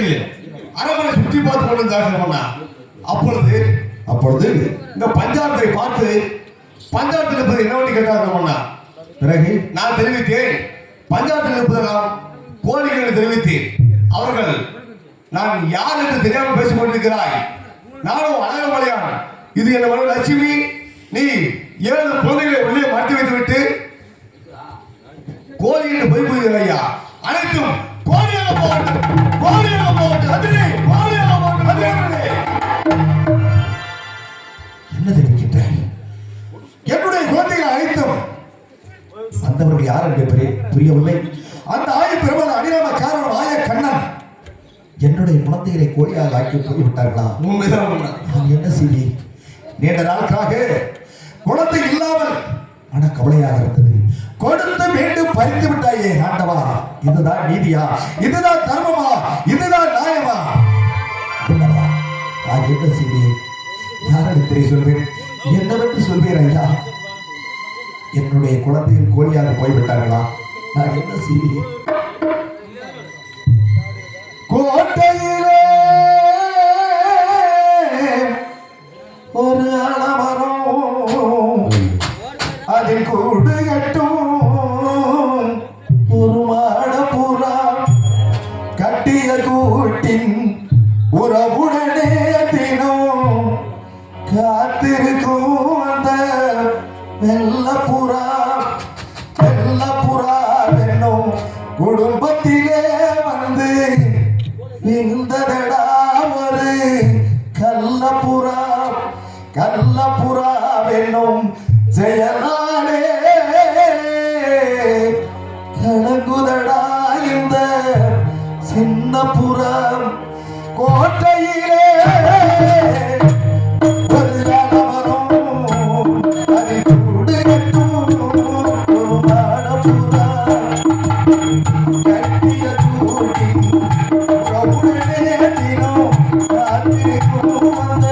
என்னிடத்தில் அரண்மனை சுற்றி பார்த்து கொண்டிருந்தார்கள் அண்ணா அப்பொழுது அப்பொழுது இந்த பஞ்சாயத்தை பார்த்து பஞ்சாயத்தில் இருப்பது என்னவென்று பண்ணி அண்ணா பிறகு நான் தெரிவித்தேன். பஞ்சாயத்தில் இருப்பதெல்லாம் கோரிக்கை என்று தெரிவித்தேன். அவர்கள் நான் யார் என்று தெரியாமல் பேசிக் கொண்டிருக்கிறாய். நானும் அழகமலையான். இது என் மனைவி லட்சுமி நீ ஏழு குழந்தைகளை உள்ளே மாட்டி வைத்து விட்டு கோழி என்று போய் போகிறாயா புரியவில்லை. அந்த ஆய பிரபல அடிராம காரணம் ஆய கண்ணன். என்னுடைய குழந்தைகளை கோழியாக ஆக்கி போய்விட்டார்களா? நான் என்ன செய்வேன்? நீண்ட நாளுக்காக குழந்தை இல்லாமல் மன கவலையாக இருந்தது. கொடுத்து மீண்டும் பறித்து விட்டாயே ஆண்டவா. இதுதான் நீதியா? இதுதான் தர்மமா? இதுதான் நியாயமா? நான் என்ன செய்வேன்? யாரிடத்திலே சொல்வேன்? என்னவென்று சொல்வேன் ஐயா? என்னுடைய குழந்தைகள் கோழியாக போய்விட்டார்களா? நான் என்ன செய்வேன் கோட்டையிலே ஒரு அலமரம் அதில் கூடு கட்டும் ஒரு மாடப்புறா கட்டிய கூட்டின் உறவு Oh,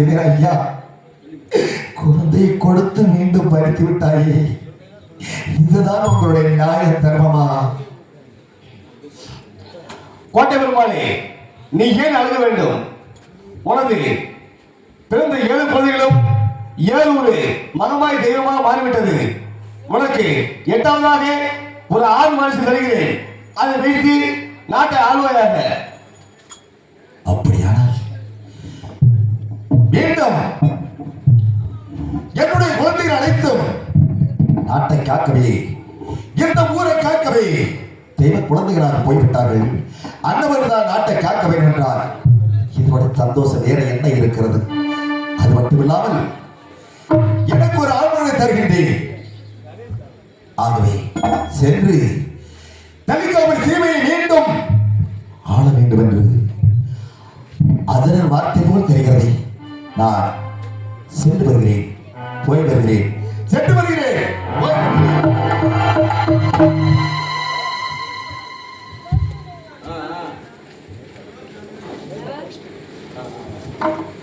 கொடுமையை ஐயா குழந்தையை கொடுத்து மீண்டும் பறித்து விட்டாயே இதுதான் உங்களுடைய நியாய தர்மமா? கோட்டை பெருமாளே நீ ஏன் அழுக வேண்டும்? உனது பிறந்த ஏழு குழந்தைகளும் ஏழு ஒரு மனமாய் தெய்வமாக மாறிவிட்டது. உனக்கு எட்டாவதாக ஒரு ஆண் மனுஷன் தருகிறேன். அதை வைத்து நாட்டை ஆள்வாயாக. காக்கவே இந்த ஊரை காக்கவே தெய்வ குழந்தைகளாக போய்விட்டார்கள். அன்னவர் தான் நாட்டை காக்க வேண்டும் என்றார் இதோட சந்தோஷம் வேற என்ன இருக்கிறது? அது மட்டுமில்லாமல் எனக்கு ஒரு ஆழ்மனை தருகின்றேன். ஆகவே சென்று தலிகாவல் சீமையை மீண்டும் ஆள வேண்டும் என்று அதன் வார்த்தை போல் தெரிகிறது நான் சென்று வருகிறேன் போய் வருகிறேன். சென்று வருகிறேன். வருகிறேன். ஐயோ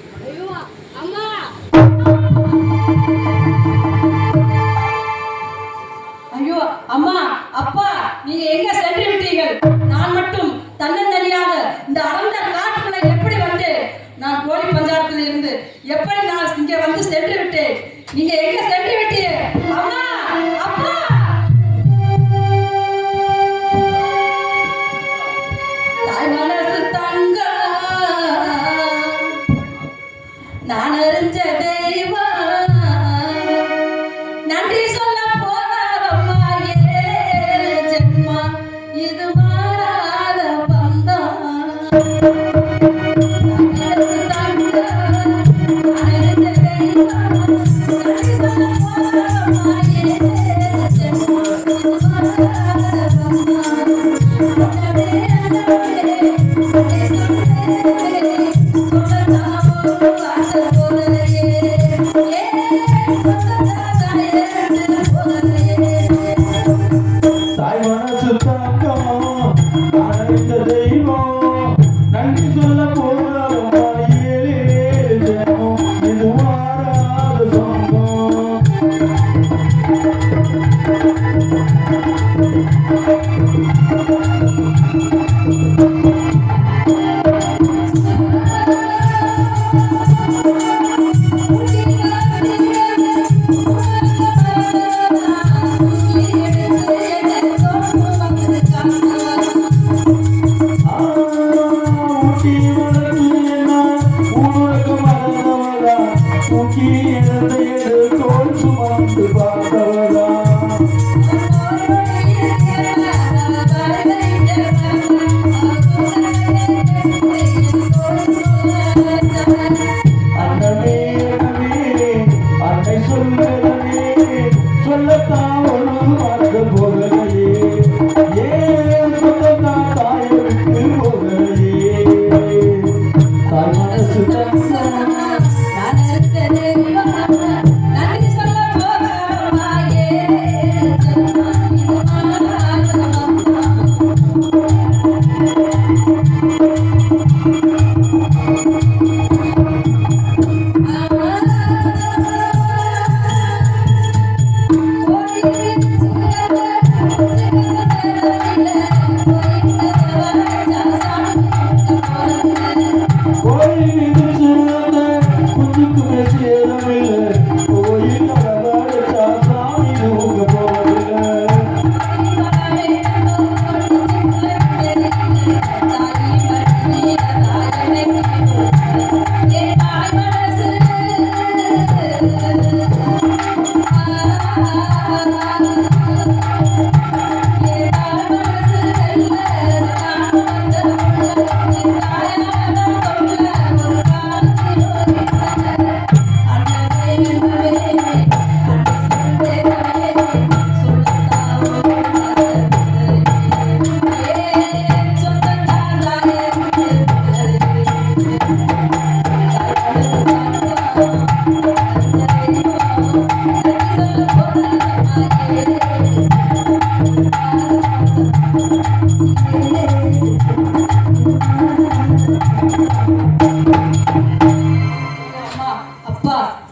coração.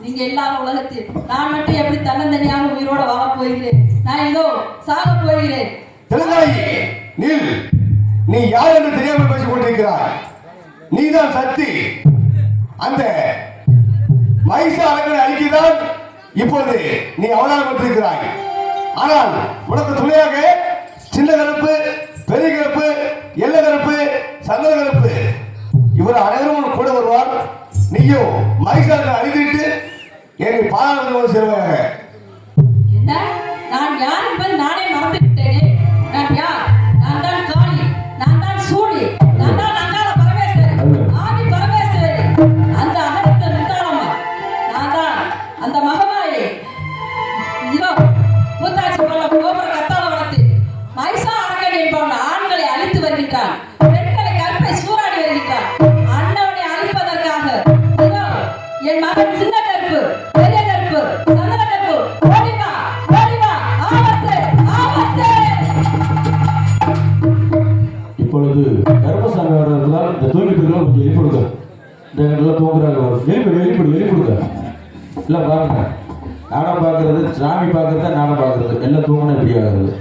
நீங்க எல்லாரும் உலகத்தில் நான் மட்டும் எப்படி தன்னந்தனியாக உயிரோட வாழப் போகிறேன்? நான் இதோ சாக போகிறேன். தெலுங்காயி நில் நீ யார் என்று தெரியாமல் பேசிக் கொண்டிருக்கிறாய்? நீதான் சக்தி. அந்த மைசா அரங்கனை அழிக்கிறான் இப்பொழுது நீ அவதாரப்பட்டிருக்கிறாய். ஆனால் உனக்கு துணையாக சின்ன கருப்பு பெரிய கருப்பு எல்ல கருப்பு சந்தன கருப்பு இவர் அனைவரும் கூட வருவார். நீயும் மகிஷாரனை அழித்துவிட்டு என்னை பாராளுமன்ற சேருவாங்க என்ன? நான் யார்? வெளிப்படு வெளிப்படு வெளிப்படுங்க இல்லை பாருங்க. நாடகம் பார்க்கறது சாமி பார்க்கறது நாடகம் பார்க்கறது எல்லாம் தூங்கினா இப்படி ஆகுறது.